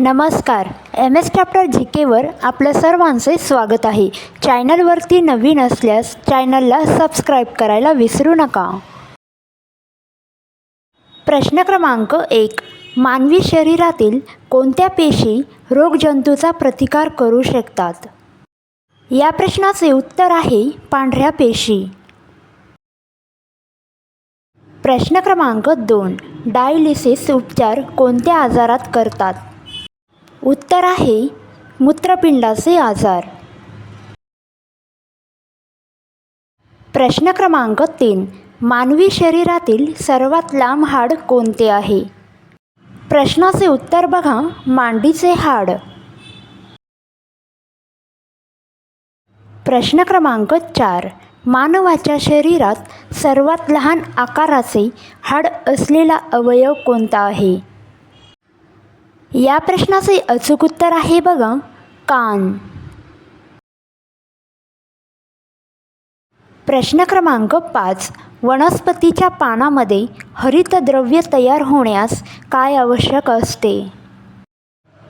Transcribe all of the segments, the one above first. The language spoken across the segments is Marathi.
नमस्कार. एम एस चॅप्टर जी केवर आपलं सर्वांचे स्वागत आहे. चॅनलवरती नवीन असल्यास चॅनलला सबस्क्राईब करायला विसरू नका. प्रश्न क्रमांक एक. मानवी शरीरातील कोणत्या पेशी रोगजंतूचा प्रतिकार करू शकतात? या प्रश्नाचे उत्तर आहे पांढऱ्या पेशी. प्रश्न क्रमांक दोन. डायलिसिस उपचार कोणत्या आजारात करतात? उत्तर आहे मूत्रपिंडाचे आजार. प्रश्न क्रमांक तीन. मानवी शरीरातील सर्वात लांब हाड कोणते आहे? प्रश्नाचे उत्तर बघा. मांडीचे हाड. प्रश्न क्रमांक चार. मानवाच्या शरीरात सर्वात लहान आकाराचे हाड असलेला अवयव कोणता आहे? या प्रश्नाचे अचूक उत्तर आहे बघा कान. प्रश्न क्रमांक पाच. वनस्पतीच्या पानामध्ये हरितद्रव्य तयार होण्यास काय आवश्यक असते?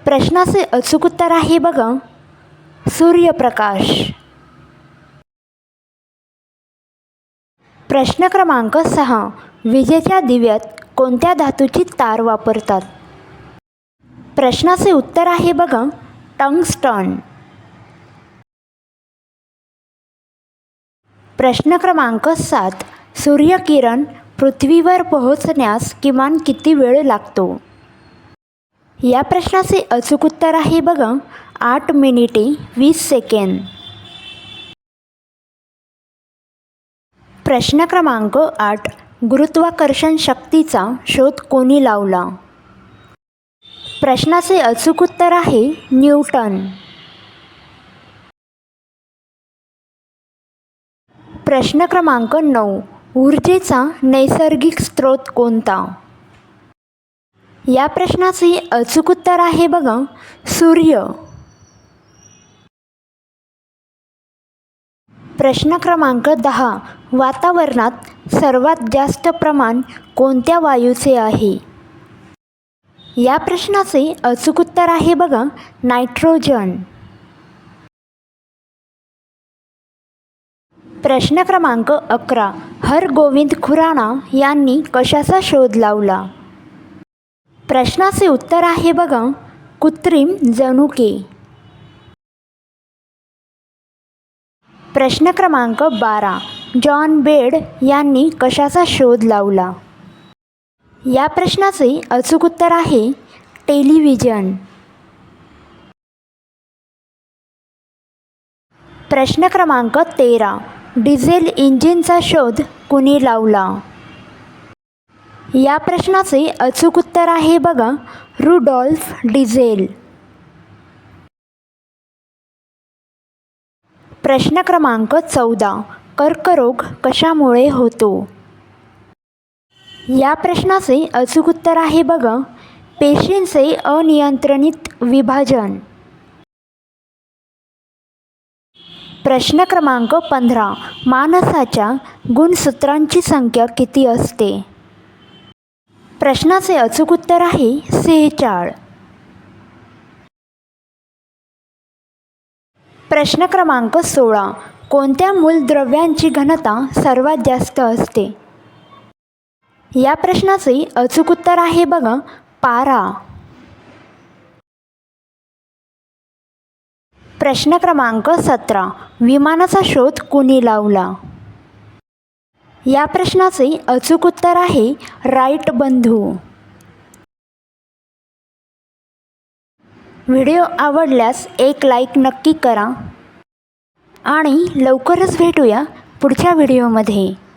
प्रश्नाचे अचूक उत्तर आहे बघा सूर्यप्रकाश. प्रश्न क्रमांक सहा. विजेच्या दिव्यात कोणत्या धातूची तार वापरतात? प्रश्नाचे उत्तर आहे बघा. टंगस्टन. प्रश्न क्रमांक सात. सूर्यकिरण पृथ्वीवर पोहोचण्यास किमान किती वेळ लागतो? या प्रश्नाचे अचूक उत्तर आहे बघा. आठ मिनिटे वीस सेकंद. प्रश्न क्रमांक आठ. गुरुत्वाकर्षण शक्तीचा शोध कोणी लावला? प्रश्नाचे अचूक उत्तर आहे न्यूटन. प्रश्न क्रमांक नऊ. ऊर्जेचा नैसर्गिक स्रोत कोणता? या प्रश्नाचे अचूक उत्तर आहे बघा सूर्य. प्रश्न क्रमांक दहा. वातावरणात सर्वात जास्त प्रमाण कोणत्या वायूचे आहे? या प्रश्नाचे अचूक उत्तर आहे बघा नायट्रोजन. प्रश्न क्रमांक अकरा हरगोविंद खुराणा यांनी कशाचा शोध लावला? प्रश्नाचे उत्तर आहे बघा कृत्रिम जनुके. प्रश्न क्रमांक बारा जॉन बेड यांनी कशाचा शोध लावला? या प्रश्नाचे अचूक उत्तर आहे टेलिव्हिजन. प्रश्न क्रमांक तेरा. डिझेल इंजिनचा शोध कुणी लावला? या प्रश्नाचे अचूक उत्तर आहे बघा रुडॉल्फ डिझेल. प्रश्न क्रमांक चौदा. कर्करोग कशामुळे होतो? या प्रश्नाचे अचूक उत्तर आहे बघा. पेशींचे अनियंत्रित विभाजन. प्रश्न क्रमांक पंधरा. माणसाच्या गुणसूत्रांची संख्या किती असते? प्रश्नाचे अचूक उत्तर आहे सेहेचाळ. प्रश्न क्रमांक सोळा. कोणत्या मूलद्रव्यांची घनता सर्वात जास्त असते? या प्रश्नाचे अचूक उत्तर आहे बघा पारा. प्रश्न क्रमांक सतरा. विमानाचा शोध कुणी लावला? या प्रश्नाचे अचूक उत्तर आहे राईट बंधू. व्हिडिओ आवडल्यास एक लाईक नक्की करा. आणि लवकरच भेटूया पुढच्या व्हिडिओमध्ये.